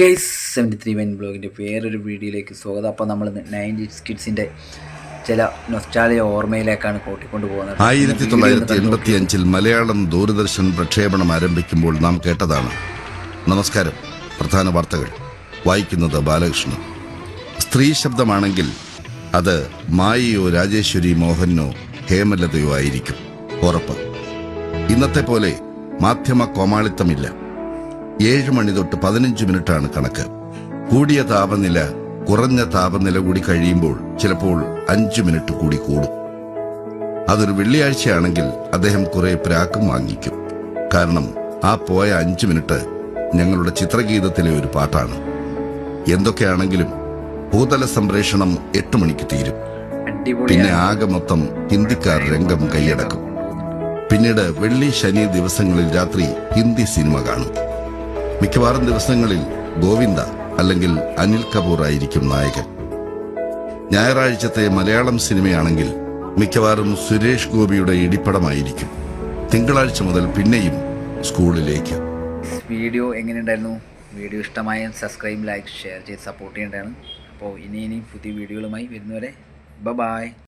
Guys seventy three wine ബ്ലോഗിന്റെ വേറൊരു വീഡിയോയിലേക്ക് സ്വാഗതം. അപ്പോൾ നമ്മൾ നയന്റി കിഡ്സിന്റെ ചില നൊസ്റ്റാലിയ ഓർമ്മയിലേക്കാണ് കൂട്ടിക്കൊണ്ട് പോകുന്നത് ആയിരത്തി തൊള്ളായിരത്തി എൺപത്തി അഞ്ചിൽ മലയാളം ദൂരദർശൻ പ്രക്ഷേപണം ആരംഭിക്കുമ്പോൾ നാം കേട്ടതാണ്. നമസ്കാരം. പ്രധാന വാർത്തകൾ. വായിക്കുന്നത് ബാലകൃഷ്ണൻ. സ്ത്രീ ശബ്ദമാണെങ്കിൽ അത് മായയോ രാജേശ്വരി മോഹനോ ഹേമലതയോ ആയിരിക്കും. ഉറപ്പ്. ഇന്നത്തെ പോലെ മാധ്യമ കോമാളിത്തമില്ല. ഏഴ് മണി തൊട്ട് പതിനഞ്ച് മിനിറ്റാണ് കണക്ക്. കൂടിയ താപനില കുറഞ്ഞ താപനില കൂടി കഴിയുമ്പോൾ ചിലപ്പോൾ അഞ്ചു മിനിറ്റ് കൂടി കൂടും. അതൊരു വെള്ളിയാഴ്ചയാണെങ്കിൽ അദ്ദേഹം കുറെ പ്രാക്കും വാങ്ങിക്കും. കാരണം ആ പോയ അഞ്ചു മിനിറ്റ് ഞങ്ങളുടെ ചിത്രഗീതത്തിലെ ഒരു പാട്ടാണ്. എന്തൊക്കെയാണെങ്കിലും ഭൂതല സംപ്രേഷണം എട്ട് മണിക്ക് തീരും. പിന്നെ ആകെ മൊത്തം ഹിന്ദിക്കാർ രംഗം കൈയടക്കും. പിന്നീട് വെള്ളി ശനി ദിവസങ്ങളിൽ രാത്രി ഹിന്ദി സിനിമ കാണും. മിക്കവാറും ദിവസങ്ങളിൽ ഗോവിന്ദ അല്ലെങ്കിൽ അനിൽ കപൂർ ആയിരിക്കും നായകൻ. ഞായറാഴ്ചത്തെ മലയാളം സിനിമയാണെങ്കിൽ മിക്കവാറും സുരേഷ് ഗോപിയുടെ ഇടിപ്പടമായിരിക്കും. തിങ്കളാഴ്ച മുതൽ പിന്നെയും സ്കൂളിലേക്ക്. വീഡിയോ എങ്ങനെയുണ്ടായിരുന്നു വീഡിയോ ഇഷ്ടമായ സബ്സ്ക്രൈബ് ലൈക്ക് ഷെയർ ചെയ്ത് സപ്പോർട്ട് ചെയ്യേണ്ടതാണ്. അപ്പോൾ ഇനി ഇനി പുതിയ വീഡിയോകളുമായി വരുന്നവരെ ബ ബായ്